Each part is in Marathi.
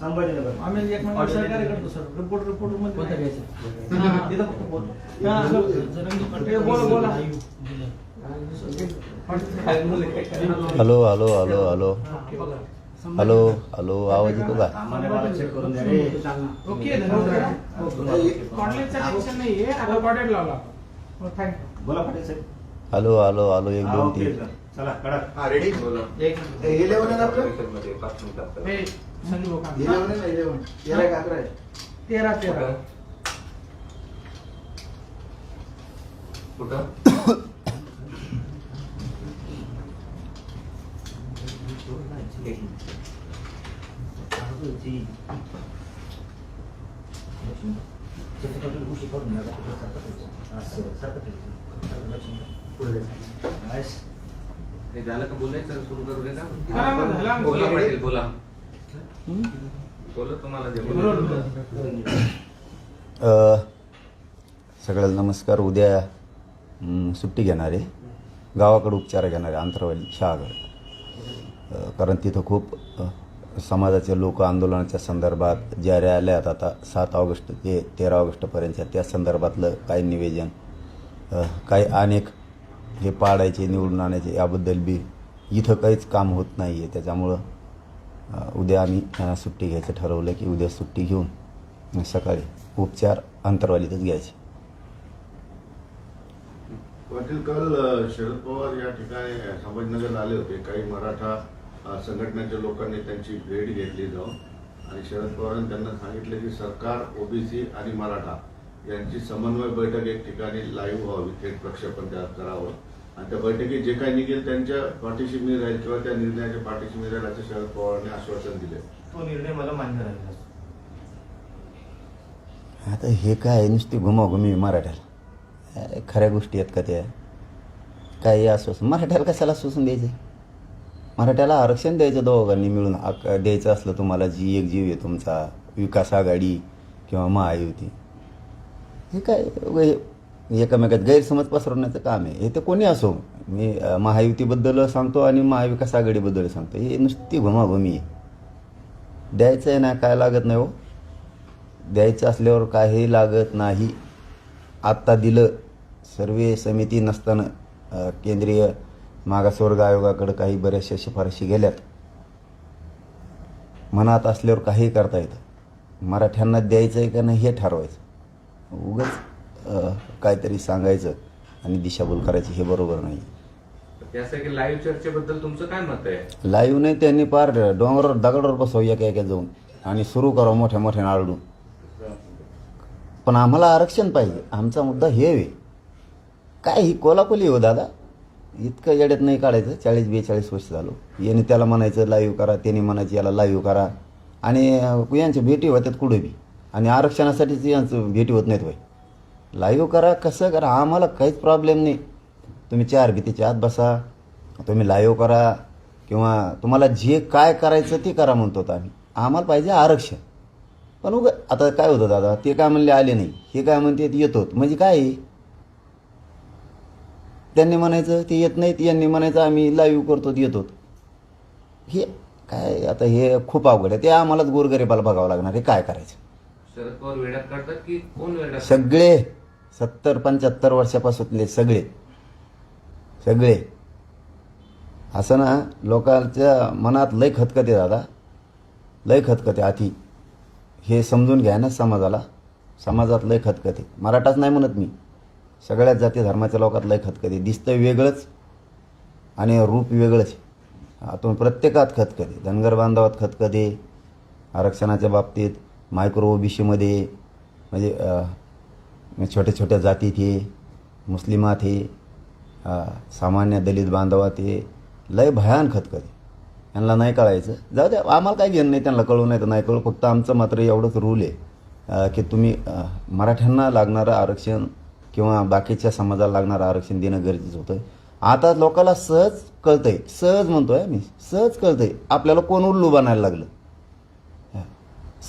संभाजीनगर. आम्ही एक महिना सहकार्य करतो सर. रिपोर्ट रिपोर्टमध्ये? हा, तिथं फक्त बोल. हा, बोला बोला? Hello hello hello hello. Hello hello आवाज येतो का? हॅलो हॅलो हॅलो एक दोन तीन. चला कडा हा रेडी बोला. एक लेवल आहे ना आपलं? मध्ये पाच मिनिटात हे संजू बोकांड. लेवल आहे ना हे लेवल तेरा एक अकरा आहे. तेरा तेरा. कुठं? एक मिनिट. हे झालं का बोलायचं? सुरू करू दे करा मग, झालं का आमचं. बोला पाटील बोला. बोला तुम्हाला जे बोलायचं. अ, सगळ्याला नमस्कार. उद्या सुट्टी घेणार आहे. गावाकडे उपचार घेणार आहे शहागड अ, कारण तिथं खूप समाजाचे लोक आंदोलनाच्या संदर्भात ज्या रॅल्या आहेत आता सात ऑगस्ट ते तेरा ऑगस्टपर्यंतच्या त्या संदर्भातलं काही निवेदन काही अनेक हे पाडायचे निवडून आणायचे याबद्दल बी इथं काहीच काम होत नाही आहे त्याच्यामुळं उद्या आम्ही त्यांना सुट्टी घ्यायचं ठरवलं की उद्या सुट्टी घेऊन सकाळी उपचार अंतरवालीतच घ्यायचे. पाटील काल शरद पवार या ठिकाणी संभाजीनगरला आले होते. काही मराठा संघटनेच्या लोकांनी त्यांची भेट घेतली जाऊन आणि शरद पवारांनी त्यांना सांगितलं की सरकार ओबीसी आणि मराठा यांची समन्वय बैठक एक ठिकाणी लाईव्ह व्हावी थेट प्रक्षेपण करावं आणि त्या बैठकीत जे काही निघेल त्यांच्या पाठीशी मी राहील किंवा त्या निर्णयाच्या पाठीशी मी राहील असं शरद पवारांनी आश्वासन दिले. तो निर्णय मला मान्य राहिला आता हे काय नुसती घुमाघुमी मराठ्याला. अरे, खऱ्या गोष्टी आहेत का त्या? काय आश्वासन. मराठ्याला कशाला आश्वासन द्यायचं? मराठ्याला आरक्षण द्यायचं दोघांनी मिळून. आक- द्यायचं असलं तुम्हाला जी एक जीव आहे तुमचा विकास आघाडी किंवा महायुती. हे काय एकमेकात गैरसमज पसरवण्याचं काम आहे. हे तर कोणी असो मी महायुतीबद्दल सांगतो आणि महाविकास आघाडीबद्दल सांगतो. हे नुसती घुमाघुमी आहे. द्यायचं आहे ना काय लागत नाही हो. द्यायचं असल्यावर काही लागत नाही. आत्ता दिलं सर्वे समिती नसताना केंद्रीय मागासवर्ग आयोगाकडे काही बऱ्याचशा शिफारशी गेल्यात. मनात असल्यावर काही करता येतं. मराठ्यांना द्यायचं आहे का नाही हे ठरवायचं. उगाच काहीतरी सांगायचं आणि दिशाभूल करायची हे बरोबर नाही. त्यासाठी लाईव्ह चर्चेबद्दल तुमचं काय मत आहे? लाईव्ह नाही त्यांनी पार डोंगरावर दगडावर बसव एका एका जाऊन आणि सुरू करावं मोठ्या मोठ्या आरडून. पण आम्हाला आरक्षण पाहिजे आमचा मुद्दा हे आहे. काय ही कोलाकोली हो दादा? इतकं येड्यात नाही काढायचं चाळीस बेचाळीस वर्ष झालो. याने त्याला म्हणायचं लाईव्ह करा त्याने म्हणायचं याला लाईव्ह करा. आणि यांच्या भेटी होत्यात कुठे बी. आणि आरक्षणासाठीच यांचं भेटी होत नाहीत भाई लाईव्ह करा कसं करा आम्हाला काहीच प्रॉब्लेम नाही. तुम्ही चार भीतीच्या आत बसा तुम्ही लाईव्ह करा किंवा तुम्हाला जे काय करायचं ते करा म्हणतो आम्ही. आम्हाला पाहिजे आरक्षण. पण उग आता काय होतं दादा ते काय म्हणले आले नाही हे काय म्हणते येतो म्हणजे काय? त्यांनी म्हणायचं ते येत नाहीत यांनी म्हणायचं आम्ही लाईव्ह करतो येतो हे काय आता हे खूप अवघड आहे. ते आम्हालाच गोरगरिबाला बघावं लागणार हे काय करायचं. शरद पवार वेड्यात काढतात की कोण वेड्यात? सगळे सत्तर पंच्याहत्तर वर्षापासूनले सगळे. सगळे. असं ना लोकांच्या मनात लय खतखते दादा. लय खतखते आधी हे समजून घ्या ना समाजाला. समाजात लय खतखते. मराठाच नाही म्हणत मी. सगळ्याच जाती धर्माच्या लोकात लय खतखते. दिसतं वेगळंच आणि रूप वेगळंच. आतून प्रत्येकात खतखते. धनगर बांधवात खतखते. आरक्षणाच्या बाबतीत मायक्रो ओबीसीमध्ये म्हणजे छोट्या छोट्या जाती थे मुस्लिमात हे सामान्य दलित बांधवात हे लय भयान खतखते यांना नाही कळायचं. जाऊ द्या आम्हाला काय घेणं नाही त्यांना कळू नाही तर नाही कळू फक्त आमचं मात्र एवढंच रूल आहे की तुम्ही मराठ्यांना लागणारं आरक्षण किंवा बाकीच्या समाजाला लागणारं आरक्षण देणं गरजेचं होतं. आता लोकांना सहज कळतंय सहज म्हणतोय मी सहज कळतंय. आपल्याला कोण उल्लू बनायला लागलं?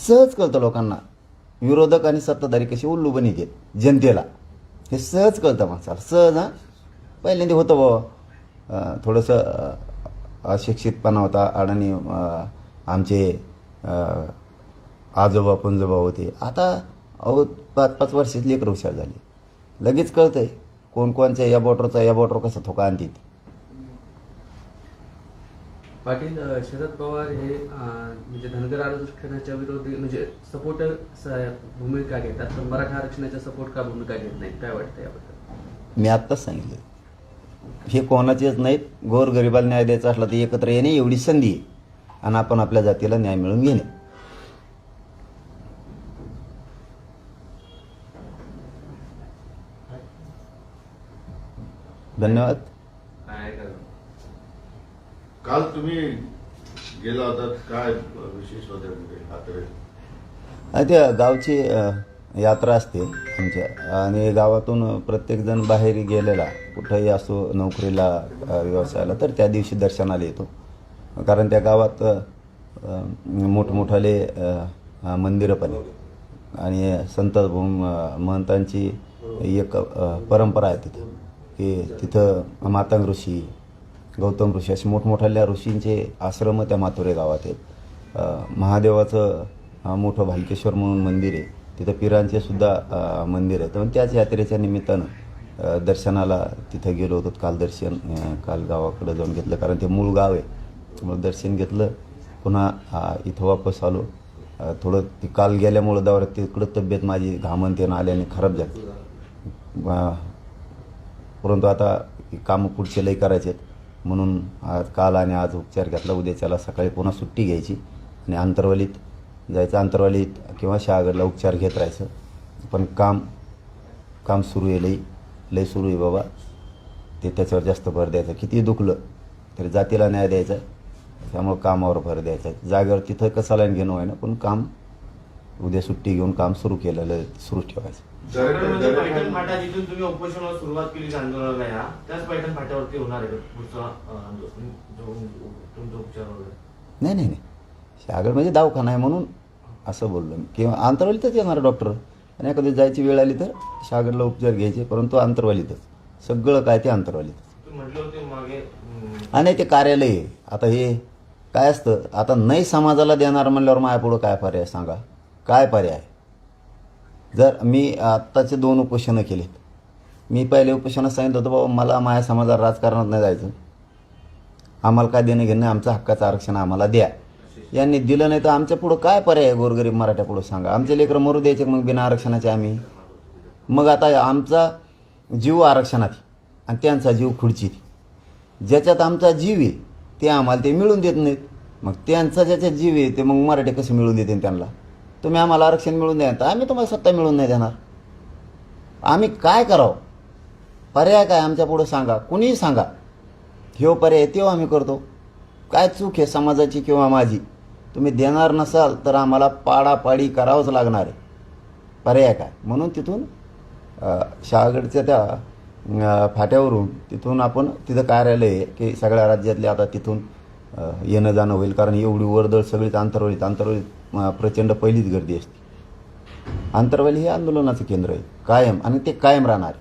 सहज कळतं लोकांना. विरोधक आणि सत्ताधारी कशी उल्लू बनतात जनतेला. हे सहज कळतं माणसाला. सहज हां? पहिल्यांदा होतं बाबा थोडंसं अशिक्षितपणा होता. अडाणी आमचे आजोबा पंजोबा होते. आता अहो पाच पाच वर्षाची लेकरं हुशार झाली. लगेच कळतंय कोण कोणच्या या बॉटरचा या बॉटर कसा थोका आणतील पाटील शरद पवार हे म्हणजे धनगर आरक्षणाच्या विरोधी म्हणजे सपोर्टर भूमिका घेतात तर मराठा आरक्षणाच्या सपोर्ट का भूमिका घेत नाहीत? काय वाटतं याबद्दल? मी आत्ताच सांगितलं. हे कोणाचेच नाहीत. गोरगरिबाला न्याय द्यायचा असला तर एकत्र येणे एवढी संधी आहे. आणि आपण आपल्या जातीला न्याय मिळवून घेणे. धन्यवाद. काल तुम्ही गेला होतात काय विशेष होते म्हणजे त्या गावची यात्रा असते आमच्या. आणि गावातून प्रत्येकजण बाहेर गेलेला. कुठंही असो नोकरीला व्यवसायाला तर त्या दिवशी दर्शनाला येतो. कारण त्या गावात मोठमोठाले मंदिरं पण आहेत. आणि संत भूम- महंतांची एक परंपरा आहे तिथं. की तिथं मातंग ऋषी गौतम ऋषी असे मोठमोठ्या ऋषींचे आश्रम त्या माथुरे गावात आहेत. महादेवाचं मोठं भालकेश्वर म्हणून मंदिर आहे. तिथं पिरांचे सुद्धा मंदिर आहे तर मग त्याच यात्रेच्या निमित्तानं दर्शनाला तिथं गेलो होतो काल दर्शन काल गावाकडं जाऊन घेतलं. कारण ते मूळ गाव आहे. मग दर्शन घेतलं. पुन्हा इथं वापस आलो. थोडं ती काल गेल्यामुळं दौऱ्यात तिकडं तब्येत माझी घामंतेनं आल्याने खराब झाली. परंतु आता कामं पुढचे लई करायचे आहेत म्हणून आज काल आणि आज उपचार घेतला. उद्याच्याला सकाळी पुन्हा सुट्टी घ्यायची आणि अंतरवालीत जायचं. अंतरवालीत किंवा शहागडला उपचार घेत राहायचं. पण काम काम सुरू आहे लई. लई सुरू आहे बाबा. ते त्याच्यावर जास्त भर द्यायचा. किती दुखलं तरी जातीला न्याय द्यायचा. त्यामुळं कामावर भर द्यायचा. जागेवर तिथं कसा लाईन घेणं आहे ना पण काम उद्या सुट्टी घेऊन काम सुरू केलेलं सुरू ठेवायचं. म्हणजे दरेकर- पैठण फाटा जिथून तुम्ही उपोषणाला सुरुवात केली आंदोलनाला या त्याच पैठण फाट्यावरती होणार आहे का पुढचा अं, आंदोलन जो तुमचा उपचार वगैरे? नाही नाही नाही. शहागड म्हणजे दवाखाना आहे म्हणून असं बोललो मी. किंवा आंतरवालीतच येणार डॉक्टर आणि एखादी जायची वेळ आली तर शहागडला उपचार घ्यायचे परंतु आंतरवालीतच. सगळं काय ते आंतरवालीतच. तुम्ही म्हटले होते मागे अं, आणि ते कार्यालय आहे. आता हे काय असतं? आता नाही समाजाला देणार म्हणल्यावर मायापुढं काय पर्याय सांगा? काय पर्याय? जर मी आत्ताचे दोन उपोषणं केलेत. मी पहिले उपोषणात सांगितलं होतं बाबा मला माया समाजाला राजकारणात नाही जायचं. आम्हाला काय देणं घेणं आमचं हक्काचं आरक्षण आम्हाला द्या. यांनी दिलं नाही तर आमच्या पुढं काय पर्याय आहे गोरगरीब मराठ्या पुढं सांगा? आमचे लेकरं मरू द्यायचे मग बिना आरक्षणाचे आम्ही? मग आता आमचा जीव आरक्षणात आणि त्यांचा जीव खुर्चीत ज्याच्यात आमचा जीव आहे ते आम्हाला ते मिळून देत नाहीत. मग त्यांचा ज्याच्यात जीव आहे ते मग मराठी कसं मिळून देते त्यांना? तुम्ही आम्हाला आरक्षण मिळून द्या. तर आम्ही तुम्हाला सत्ता मिळून नाही देणार. आम्ही काय करावं? पर्याय काय आमच्या पुढं सांगा. कुणीही सांगा. ह्यो पर्याय तेव्हा आम्ही करतो. काय चूक आहे समाजाची किंवा माझी? तुम्ही देणार नसाल तर आम्हाला पाडापाडी करावंच लागणार आहे. पर्याय काय? म्हणून तिथून शहागडच्या त्या फाट्यावरून तिथून आपण तिथं कार्यालय आहे की सगळ्या राज्यातले आता तिथून येणं जाणं होईल. कारण एवढी वर्दळ सगळीच आंतरवलीत आंतरवलीत प्रचंड पहिलीच गर्दी असते. आंतरवाली हे आंदोलनाचं केंद्र आहे कायम आणि ते कायम राहणार.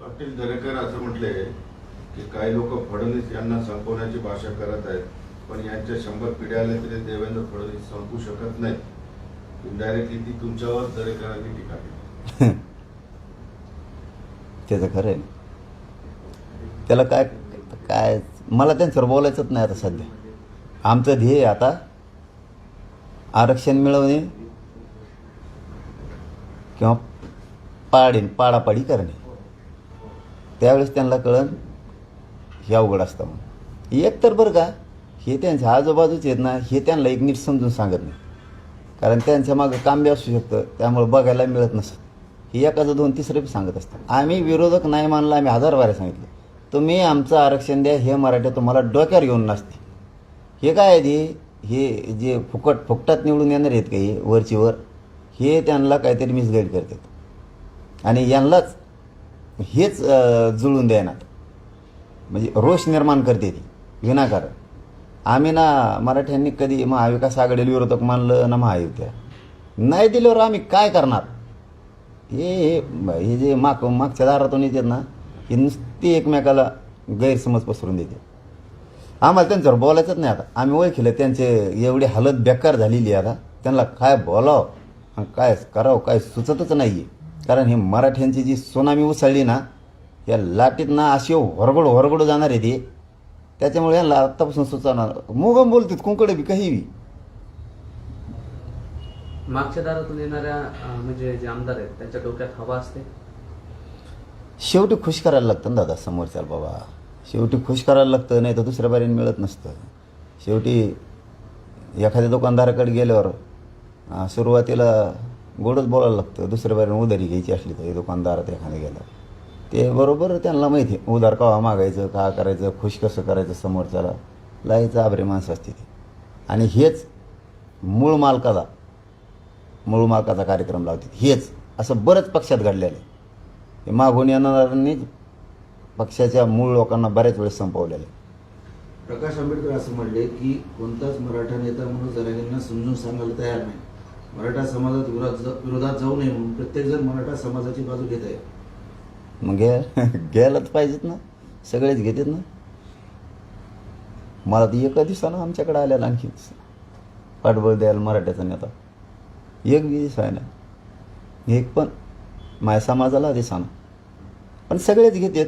पाटील दरेकर असं म्हटले की काही लोक फडणवीस यांना संपवण्याची भाषा करत आहेत पण यांच्या शंभर पिढ्या आल्या तरी देवेंद्र फडणवीस संपू शकत नाहीत. इनडायरेक्टली ती तुमच्यावर दरेकरांनी टीका केली. त्याचं खरं आहे. त्याला काय काय मला त्यांच्यावर बोलायचंच नाही आता सध्या. आमचं ध्येय आता आरक्षण मिळवणे किंवा पाडीन पाडापाडी करणे. त्यावेळेस त्यांना कळण हे अवघड असतं म्हणून. एक तर बरं का हे त्यांच्या आजूबाजूच आहेत ना हे त्यांना एक नीट समजून सांगत नाही. कारण त्यांच्या मागं कांबे असू शकतं त्यामुळे बघायला मिळत नसतं. हे एकाचं दोन तिसरं सांगत असतात. आम्ही विरोधक नाही मानला आम्ही हजार बारे सांगितलं. तुम्ही आमचं आरक्षण द्या हे मराठी तुम्हाला डोक्यावर घेऊन नसते हे काय आहे ते? हे जे फुकट फुकटात निवडून येणार आहेत काही वरची वर हे त्यांना काहीतरी मिसगाईड करतात. आणि यांनाच हेच जुळून द्यायनात म्हणजे रोष निर्माण करते ती विनाकारण. आम्ही ना मराठ्यांनी कधी महाविकास आघाडीला विरोधक मानलं ना महायुत्या नाही दिल्यावर आम्ही काय करणार? हे हे जे माग मागच्या दारातून येतात ना हे नुसती एकमेकाला गैरसमज पसरून देते आम्हाला त्यांच्यावर बोलायचंच नाही आता. आम्ही ओळखलं त्यांचे एवढी हालत बेकार झालेली आहे आता. त्यांना काय बोलावं काय करावं काय सुचतच नाही आहे कारण हे मराठ्यांची जी सुनामी उसळली ना या लाटीत ना अशी हरगड हरगड जाणार आहे ते. त्याच्यामुळे यांना आत्तापासून सुचवणार. मुगम बोलतात कुंकडे बी काही बी. मागच्या दारातून येणाऱ्या म्हणजे जे आमदार आहेत त्यांच्या डोक्यात हवा असते? शेवटी खुश करायला लागतं ना दादा समोरच्याला बाबा. शेवटी खुश करायला लागतं नाही तर दुसऱ्या बारीने मिळत नसतं. शेवटी एखाद्या दुकानदाराकडे गेल्यावर सुरुवातीला गोडच बोलायला लागतं दुसऱ्या बारीने उधारी घ्यायची असली तर दुकानदारात एखाद्या गेलं ते बरोबर त्यांना माहिती आहे उधार कवा मागायचं का करायचं खुश कसं करायचं समोरच्याला लायचं आबरे माणसं असते ते. आणि हेच मूळ मालकाचा मूळ मालकाचा कार्यक्रम लावते हेच असं बरंच पक्षात घडलेलं आहे. हे मागून येणाऱ्यांनी पक्षाच्या मूळ लोकांना बऱ्याच वेळेस संपवलेलं आहे. प्रकाश आंबेडकर असं म्हणले की कोणताच मराठा नेता म्हणून जरांगींना समजून सांगायला तयार नाही. मराठा समाजात विरोधात विरोधात जाऊ नये म्हणून प्रत्येकजण मराठा समाजाची बाजू घेत आहे. मग घ्या घ्यायलाच पाहिजेत ना. सगळेच घेतात ना. मला तर एका दिवसानं आमच्याकडे आलेला आणखी पाठबळ द्यायला मराठ्याचा नेता. एक दिवस आहे ना. एक पण माझ्या समाजाला दिसाना पण सगळेच घेतात.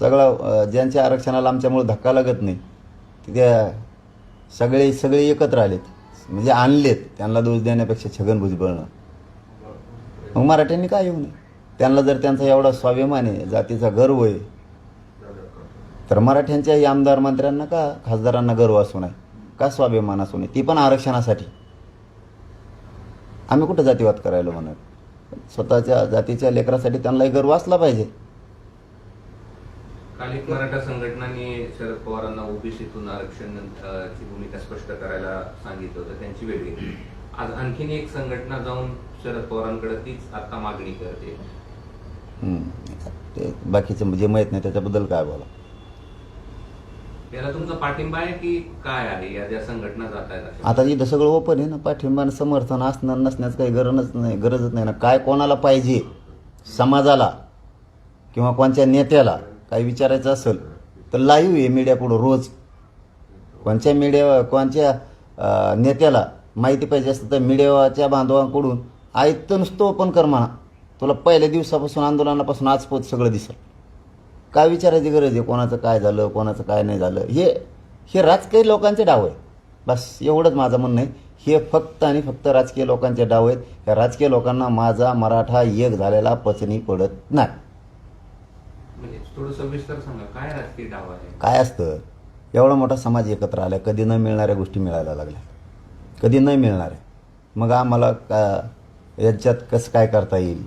सगळा ज्यांच्या आरक्षणाला आमच्यामुळे धक्का लागत नाही ते त्या सगळे सगळे एकत्र आलेत. म्हणजे आणलेत त्यांना दोष देण्यापेक्षा छगन भुजबळनं मग मराठ्यांनी काय येऊ नये? त्यांना जर त्यांचा एवढा स्वाभिमान आहे जातीचा गर्व आहे तर मराठ्यांच्याही आमदार मंत्र्यांना का खासदारांना गर्व असू नये? का स्वाभिमान असू नये? ती पण आरक्षणासाठी. आम्ही कुठं जातीवाद करायला म्हणत? स्वतःच्या जातीच्या लेकरासाठी त्यांनाही गर्व असला पाहिजे. काल एक मराठा संघटनांनी शरद पवारांना ओबीसीतून आरक्षण ची भूमिका स्पष्ट करायला सांगितलं होतं त्यांची वेळ घेतली आज आणखीन एक संघटना जाऊन शरद पवारांकडे तीच आता मागणी करते. ते बाकीचं जे माहीत नाही त्याच्याबद्दल काय बोला? याला तुमचा पाठिंबा आहे की काय आहे? या ज्या संघटना जात आहेत? आता इथं सगळं ओपन आहे ना. पाठिंबा आणि समर्थन असणार नसण्याचं काही गरजच नाही गरजच नाही ना. काय कोणाला पाहिजे? समाजाला किंवा कोणत्या नेत्याला? काही विचारायचं असेल तर लाईव्ह आहे मीडियापुढं रोज. कोणत्या मीडिया कोणत्या नेत्याला माहिती पाहिजे असतं तर मीडियाच्या बांधवांकडून ऐकतं नुसतं ओपन कर म्हणा. तुला पहिल्या दिवसापासून आंदोलनापासून आजपोत सगळं दिसेल. काय विचारायची गरज आहे? कोणाचं काय झालं कोणाचं काय नाही झालं? हे हे राजकीय लोकांचे डाव आहे बस एवढंच माझं म्हणणं आहे. हे फक्त आणि फक्त राजकीय लोकांचे डाव आहेत. या राजकीय लोकांना माझा मराठा एक झालेला पचनी पडत नाही. थोडं सविस्तर सांगा. काय राजकीय डाव आहे? काय असतं? एवढा मोठा समाज एकत्र आला कधी न मिळणाऱ्या गोष्टी मिळायला लागल्या. कधी न मिळणाऱ्या. मग आम्हाला का याच्यात कसं काय करता येईल?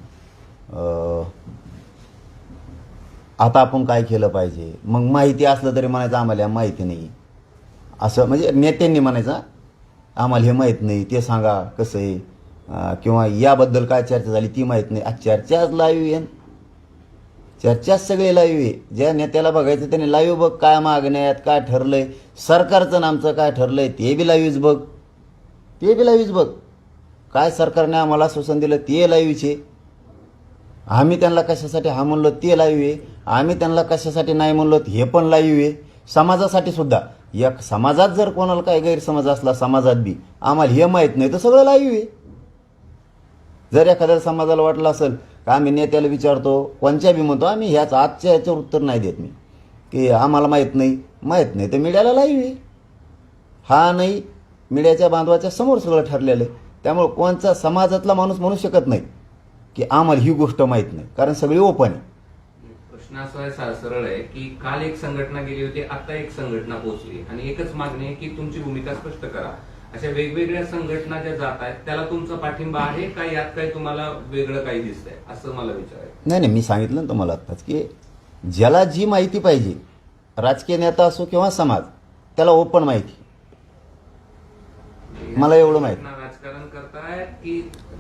आता आपण काय केलं पाहिजे? मग माहिती असलं तरी म्हणायचं आम्हाला माहिती नाही. असं म्हणजे नेत्यांनी म्हणायचं आम्हाला हे माहीत नाही ते सांगा कसं आहे? किंवा याबद्दल काय चर्चा झाली ती माहीत नाही. आज चर्चाच लाईव्ह येईन. चर्चाच सगळे लाईव्ह आहे. ज्या नेत्याला बघायचं त्याने लाईव्ह बघ काय मागण्यात काय ठरलंय. सरकारचं नामचं आमचं काय ठरलंय ते बी लाईव्हच बघ. ते बी लाईव्हच बघ. काय सरकारने आम्हाला आश्वासन दिलं ते लाईव्हचे आम्ही त्यांना कशासाठी हा म्हणलो ते लाईव्ह आहे. आम्ही त्यांना कशासाठी नाही म्हणलो हे पण लाईव्ह आहे. समाजासाठी सुद्धा. या समाजात जर कोणाला काही गैरसमज असला समाजात बी. आम्हाला हे माहीत नाही तर सगळं लाईव्ह आहे. जर एखाद्या समाजाला वाटलं असेल का आम्ही नेत्याला विचारतो कोणच्या बी म्हणतो आम्ही ह्याच आजच्या ह्याच्यावर उत्तर नाही देत मी. की आम्हाला माहीत नाही माहीत नाही तर मीडियाला लाईव्ह आहे. हा नाही मीडियाच्या बांधवाच्या समोर सगळं ठरलेलं आहे. त्यामुळे कोणचा समाजातला माणूस म्हणू शकत नाही की आम्हाला ही गोष्ट माहीत नाही कारण सगळी ओपन आहे. प्रश्न असा आहे सरळ आहे की काल एक संघटना गेली होती आता एक संघटना पोहोचली आणि एकच मागणी आहे की तुमची भूमिका स्पष्ट करा. अशा वेगवेगळ्या संघटना ज्या जात आहेत त्याला तुमचा पाठिंबा आहे का यात काही तुम्हाला वेगळं काही दिसतंय असं मला विचारायचं नाही नाही मी सांगितलं ना तुम्हाला आत्ताच की ज्याला जी माहिती पाहिजे राजकीय नेता असो किंवा समाज त्याला ओपन माहिती मला एवढं माहीत. राजकारण करतायत की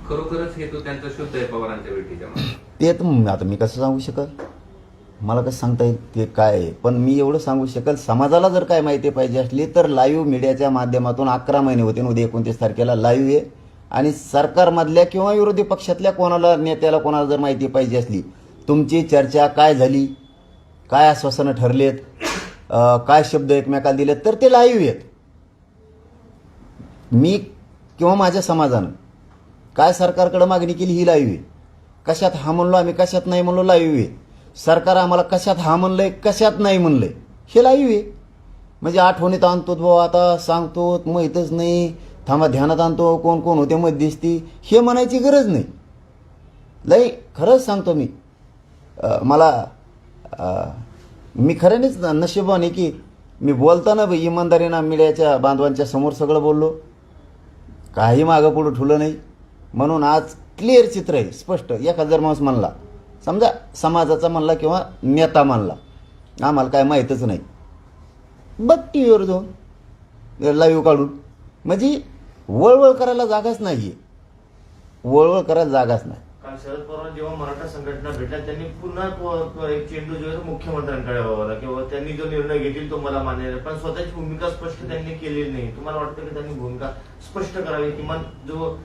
खरोखरच हेतू त्यांचा शुद्ध आहे पवारांच्या भेटीच्या? ते आता मी कसं सांगू शकल मला कसं सांगता येईल ते काय आहे? पण मी एवढं सांगू शकेल समाजाला जर काय माहिती पाहिजे असली तर लाईव्ह मीडियाच्या माध्यमातून अकरा महिने होते उद्या एकोणतीस तारखेला लाईव्ह आहे. आणि सरकारमधल्या किंवा विरोधी पक्षातल्या कोणाला नेत्याला कोणाला जर माहिती पाहिजे असली तुमची चर्चा काय झाली? काय आश्वासनं ठरलेत? काय शब्द एकमेकाला दिले तर ते लाईव्ह आहेत. मी किंवा माझ्या समाजानं काय सरकारकडे मागणी केली ही लाईव्ह आहे. कशात हा म्हणलो आम्ही कशात नाही म्हणलो लाईव्ह आहे. सरकार आम्हाला कशात हा म्हणलंय कशात नाही म्हणलंय? हे लाईव्ह आहे. म्हणजे आठवणीत आणतो भाऊ आता सांगतो माहीतच नाही. थांबा ध्यानात आणतो कोण कोण होते मध्यस्थी हे म्हणायची गरज नाही. लई खरंच सांगतो मी. मला मी खऱ्यानेच न- नशीबवान आहे की मी बोलताना इमानदारीनं मीडियाच्या बांधवांच्या समोर सगळं बोललो. काही मागं पुढं ठुलं नाही. म्हणून आज क्लिअर चित्र आहे स्पष्ट. एखादा जर माणूस म्हणला समजा समाजाचा म्हणला किंवा नेता म्हणला. आम्हाला काय माहीतच नाही. बघ टी व्हीवर जाऊन. लाईव्ह काढून. म्हणजे वळवळ करायला जागाच नाही आहे वळवळ करायला जागाच नाही. काल शरद पवार जेव्हा मराठा संघटना भेटल्या त्यांनी पुन्हा एक चेंडू जो आहे मुख्यमंत्र्यांकडे वळवला. किंवा त्यांनी जो निर्णय घेतील तो मला मान्य आहे पण स्वतःची भूमिका स्पष्ट त्यांनी केलेली नाही. तुम्हाला वाटतं की त्यांनी भूमिका स्पष्ट करावी? किमान जो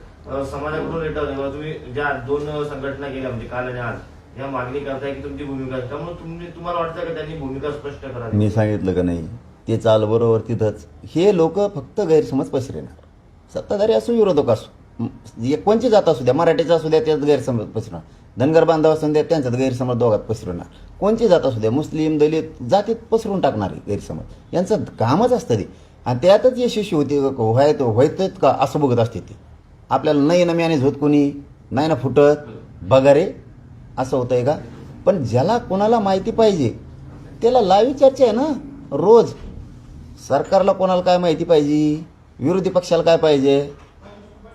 समाजाकडून येतो किंवा तुम्ही ज्या दोन संघटना केल्या म्हणजे काल आणि आज या मागणी करताय की तुमची भूमिका त्यामुळे तुम्ही तुम्हाला वाटतं का त्यांनी भूमिका स्पष्ट करावी? मी सांगितलं का नाही? ते चाल बरोबर तिथंच. हे लोक फक्त गैरसमज पसरेणार सत्ताधारी असो विरोधक असो. म- कोणची जात असू द्या मराठीचा असू द्या त्यात गैरसमज पसरणार. धनगर बांधव असू द्या त्यांच्यात गैरसमज दोघात पसरवणार कोणची जात असू द्या मुस्लिम दलित जातीत पसरून टाकणार गैरसमज. यांचं कामच असतं ते. आणि त्यातच यशस्वी होते व्हायत व्हायतच का असं बघत असते ते. आपल्याला नाही ना मॅनेज होत कोणी नाही ना फुटत. बघा रे. असं होतंय का? पण ज्याला कोणाला माहिती पाहिजे त्याला लाईव्ह चर्चा आहे ना रोज. सरकारला कोणाला काय माहिती पाहिजे? विरोधी पक्षाला काय पाहिजे?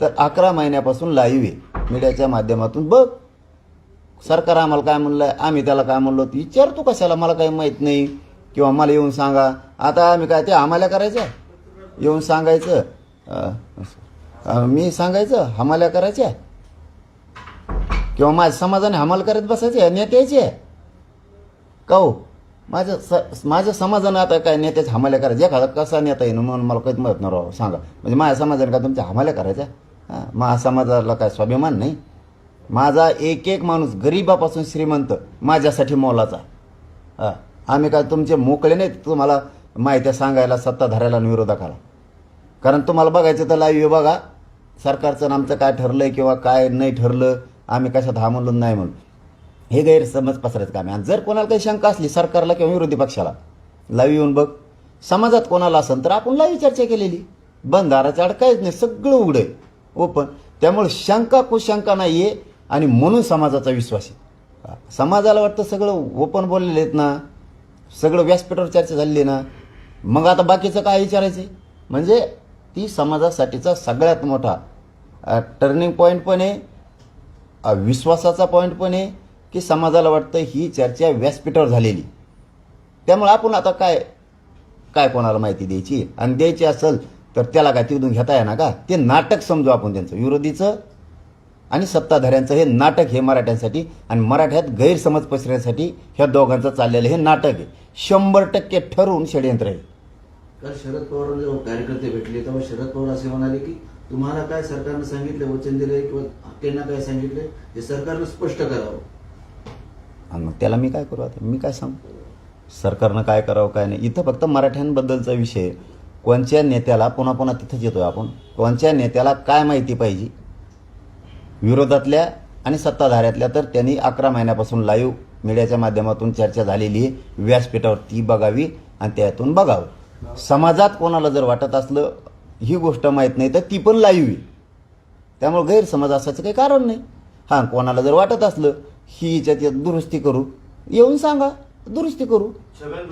तर अकरा महिन्यापासून लाईव्ह आहे. मीडियाच्या माध्यमातून बघ. सरकार आम्हाला काय म्हणलं आम्ही त्याला काय म्हणलो? विचारतो कशाला? मला काही माहीत नाही. किंवा मला येऊन सांगा. आता आम्ही काय ते आम्हाला करायचं? येऊन सांगायचं? मी सांगायचं? आम्हाला करायच्या? किंवा माझ्या समाजाने हमाल करत बसायचे नेत्याचे का हो? माझ्या स माझ्या समाजानं आता काय नेत्याच्या हमाल्या करायच्या एखादा कसा नेता येईन म्हणून मला काहीच माहीत नाही राव सांगा. म्हणजे माझ्या समाजाने का तुमच्या हमाल्या करायच्या हां माझ्या समाजाला काय स्वाभिमान नाही? माझा एक एक माणूस गरिबापासून श्रीमंत माझ्यासाठी मोलाचा हां आम्ही काय तुमचे मोकळे नाहीत? तुम्हाला माहिती सांगायला सत्ताधाऱ्याला आणि विरोधकाला. कारण तुम्हाला बघायचं तर लाईव्ह बघा. सरकारचं आमचं काय ठरलं आहे किंवा काय नाही ठरलं? आम्ही कशात हा म्हणलो नाही म्हणून हे गैरसमज पसरायचं काम आहे. आणि जर कोणाला काही शंका असली सरकारला किंवा विरोधी पक्षाला लाईव्ह येऊन बघ. समाजात कोणाला असेल तर आपण लाईव्ह चर्चा केलेली. बंधाराच्या आड काहीच नाही सगळं उघडं आहे. ओपन त्यामुळे शंका कुशंका नाही आहे आणि म्हणून समाजाचा विश्वास आहे. समाजाला वाटतं सगळं ओपन बोललेले आहेत ना. सगळं व्यासपीठावर चर्चा झालेली आहे ना. मग आता बाकीचं काय विचारायचं म्हणजे ती समाजासाठीचा सगळ्यात मोठा टर्निंग पॉईंट पण आहे. विश्वासाचा पॉईंट पण आहे की समाजाला वाटतं ही चर्चा व्यासपीठावर झालेली. त्यामुळे आपण आता काय काय कोणाला माहिती द्यायची? आणि द्यायची असेल तर त्याला काय तिथून घेता येणार का? ते नाटक समजू आपण त्यांचं विरोधीचं आणि सत्ताधाऱ्यांचं. हे नाटक हे मराठ्यांसाठी आणि मराठ्यात गैरसमज पसरण्यासाठी ह्या दोघांचं चाललेलं हे नाटक आहे. शंभर टक्के ठरवून षडयंत्र आहे. काल शरद पवार कार्यकर्ते भेटले तेव्हा शरद पवार असे म्हणाले की तुम्हाला काय सरकारनं सांगितलं वचन दिलंय किंवा त्यांना काय सांगितलंय हे सरकारनं स्पष्ट करावं. आणि मग त्याला मी काय करू आता? मी काय सांगू? सरकारनं काय करावं काय नाही? इथं फक्त मराठ्यांबद्दलचा विषय कोणत्या नेत्याला पुन्हा पुन्हा तिथंच येतोय आपण? कोणत्या नेत्याला काय माहिती पाहिजे? विरोधातल्या आणि सत्ताधाऱ्यातल्या तर त्यांनी अकरा महिन्यापासून लाईव्ह मीडियाच्या माध्यमातून चर्चा झालेली आहे. व्यासपीठावर ती बघावी आणि त्यातून बघावं. समाजात कोणाला जर वाटत असलं ही गोष्ट माहीत नाही तर ती पण लाईव्ह आहे त्यामुळे गैरसमज असायचं काही कारण नाही. हां कोणाला जर वाटत असलं ही याच्यात यात दुरुस्ती करू. येऊन सांगा दुरुस्ती करू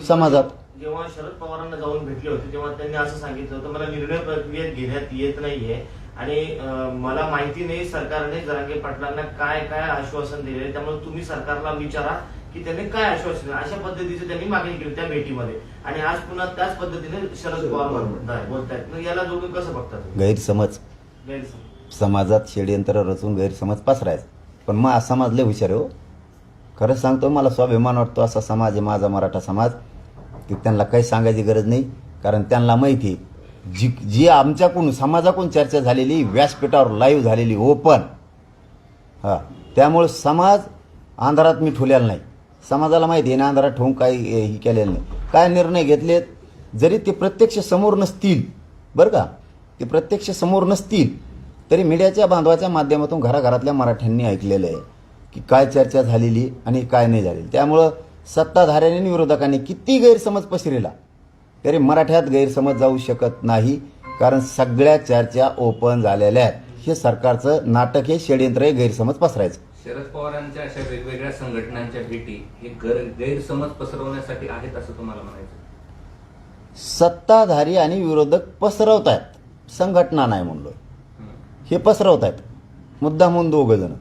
समाजात. जेव्हा शरद पवारांना जाऊन भेटले होते तेव्हा त्यांनी असं सांगितलं होतं मला निर्णय प्रक्रियेत घेण्यात येत नाहीये आणि मला माहिती नाही सरकारने जरांगे पाटलांना काय काय आश्वासन दिले त्यामुळे तुम्ही सरकारला विचारा की त्यांनी काय आश्वासन. अशा पद्धतीची त्यांनी मागणी केली त्या भेटीमध्ये. आणि आज पुन्हा त्याच पद्धतीने शरद पवार बोलतायत. मग याला जोडून कसं बघता तुम्ही गैरसमज. गैरसमज. समाजात षडयंत्र रचून गैरसमज पसरायचं. पण मग हा समाज लय हुशार हो. खरंच सांगतो मला स्वाभिमान वाटतो असा समाज आहे माझा मराठा समाज की त्यांना काही सांगायची गरज नाही. कारण त्यांना माहिती जी जी आमच्याकडून समाजाकडून चर्चा झालेली व्यासपीठावर लाईव्ह झालेली ओपन हां. त्यामुळे समाज अंधारात मी ठेवलेला नाही. समाजाला माहिती आहे ना अंधारात ठेवून काही हे केलेलं नाही. काय निर्णय घेतलेत? जरी ते प्रत्यक्ष समोर नसतील बरं का? ते प्रत्यक्ष समोर नसतील तरी मीडियाच्या बांधवाच्या माध्यमातून घराघरातल्या मराठ्यांनी ऐकलेलं आहे की काय चर्चा झालेली आणि काय नाही झालेली. त्यामुळं सत्ताधाऱ्यांनी आणि विरोधकांनी किती गैरसमज पसरेला तरी मराठ्यात गैरसमज जाऊ शकत नाही कारण सगळ्या चर्चा ओपन झालेल्या आहेत. हे सरकारचं नाटक हे षडयंत्र हे गैरसमज पसरायचं. शरद पवारांच्या अशा वेगवेगळ्या संघटनांच्या भेटी हे गैरसमज पसरवण्यासाठी आहेत असं तुम्हाला म्हणायचं सत्ताधारी आणि विरोधक पसरवत आहेत संघटना नाही म्हणलो हे पसरवत आहेत मुद्दा म्हणून दोघं जण.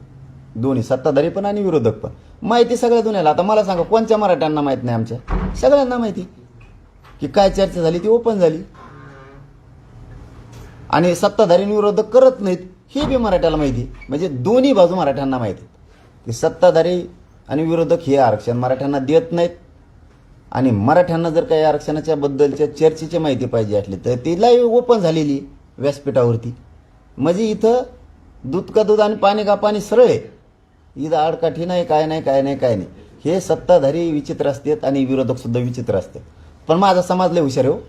दोन्ही सत्ताधारी पण आणि विरोधक पण. माहिती सगळ्या दुनियाला. आता मला सांगा कोणत्या मराठ्यांना माहीत नाही आमच्या? सगळ्यांना माहिती. की काय चर्चा झाली ती ओपन झाली. आणि सत्ताधारी आणि विरोधक करत नाहीत हे बी मराठ्याला माहिती म्हणजे दोन्ही बाजू मराठ्यांना माहिती की सत्ताधारी आणि विरोधक हे आरक्षण मराठ्यांना देत नाहीत. आणि मराठ्यांना जर काही आरक्षणाच्या बद्दलच्या चर्चेची माहिती पाहिजे असली तर ती लाईव्ह ओपन झालेली व्यासपीठावरती. म्हणजे इथं दूध का दूध आणि पाणी का पाणी सरळ आहे. इथं आडकाठी नाही काय नाही काय नाही काय नाही. हे सत्ताधारी विचित्र असतात आणि विरोधक सुद्धा विचित्र असतात. पण माझा समाज लय हुशार आहे हो.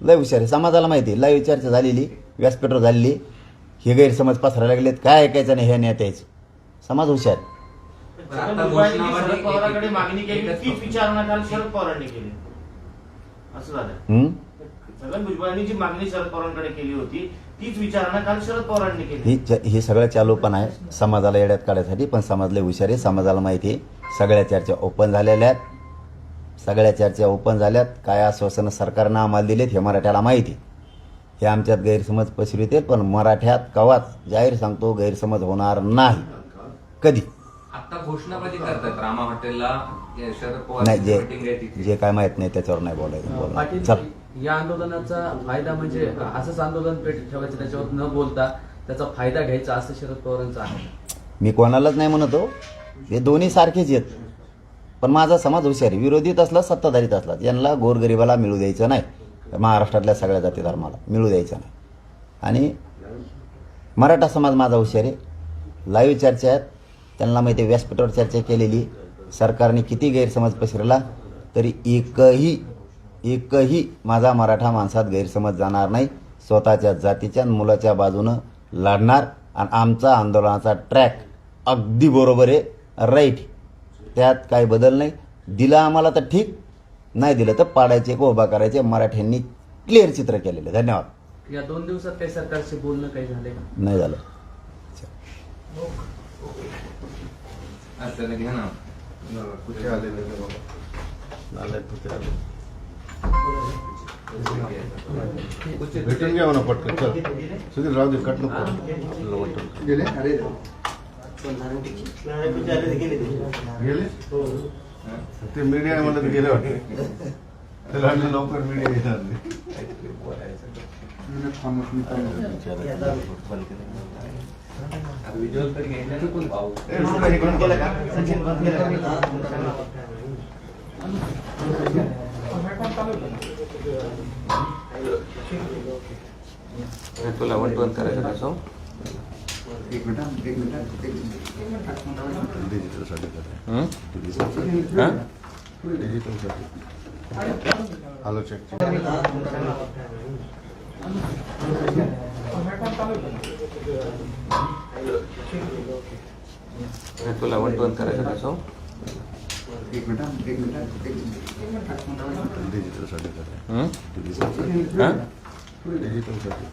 लय हुशार आहे. समाजाला माहिती आहे लय चर्चा झालेली व्यासपीठावर झालेली. हे गैरसमज पसरायला लागलेत. काय ऐकायचं नाही हे नेत्याचं समाज हुशार आहे. आता घोषणाबाजी शरद पवारांकडे मागणी केली एकच तीच विचारणा काल शरद पवारांनी केली. असं झालं. हं? छगन भुजबळांनी जी मागणी शरद पवारांकडे केली होती तीच विचारणा काल शरद पवारांनी केली. ही च- हे सगळं चालू पण आहे समाजाला येड्यात काढायसाठी पण समाजले हुशार आहे समाजाला माहिती आहे. सगळ्या चर्चा ओपन झालेल्या आहेत. सगळ्या चर्चा ओपन झाल्यात. काय आश्वासनं सरकारनं आम्हाला दिलेत हे मराठ्याला माहिती आहे. हे आमच्यात गैरसमज पसरविते पण मराठ्यात कवाच जाहीर सांगतो गैरसमज होणार नाही. कधी? आता घोषणाबाजी करतात? रामा हॉटेलला हे शरद पवार नाही जे जे काय माहीत नाही त्याच्यावर नाही बोलायचं. पाटील या आंदोलनाचा फायदा म्हणजे असंच आंदोलन पेट ठेवायचं त्याच्यावर न बोलता त्याचा फायदा घ्यायचा असं शरद पवारांचं आहे. मी कोणालाच नाही म्हणतो हे. दोन्ही सारखेच आहेत. पण माझा समाज हुशार आहे. विरोधीत असला सत्ताधारीत असला यांना गोरगरिबाला मिळू द्यायचं नाही. महाराष्ट्रातल्या सगळ्या जाती धर्माला मिळू द्यायचं नाही. आणि मराठा समाज माझा हुशार आहे. लाईव्ह चर्चा आहेत. त्यांना माहिती आहे व्यासपीठावर चर्चा केलेली. सरकारने किती गैरसमज पसरला तरी एकही एकही माझा मराठा माणसात गैरसमज जाणार नाही. स्वतःच्या जातीच्या मुलाच्या बाजूनं लढणार आणि आमचा आंदोलनाचा ट्रॅक अगदी बरोबर आहे. राईट त्यात काही बदल नाही. दिलं आम्हाला तर ठीक. नाही दिलं तर पाडायचे को उभा करायचे. मराठ्यांनी क्लिअर चित्र केलेलं. धन्यवाद. या दोन दिवसात काही सरकारशी बोलणं काही झाले का? नाही झालं. असं घ्या ना कुठे आलेले ते बघा. नालायक कुठे आले. भेटून घ्या म्हणा पटकन चल सुधीर राहू दे कट नको आपल्याला वाटतं. गेले ते मीडिया म्हणलं तर गेले वाटते त्याला वाटलं लवकर मीडिया येणार नाही तुला वन टू वन करायचं कसं डिजिटलसाठी करा. हं? डिजिटल हा? डिजिटलसाठी आलो चेक तुला वन टू वन करायचं कसं करा हं? डिजिटल हा? डिजिटलसाठी.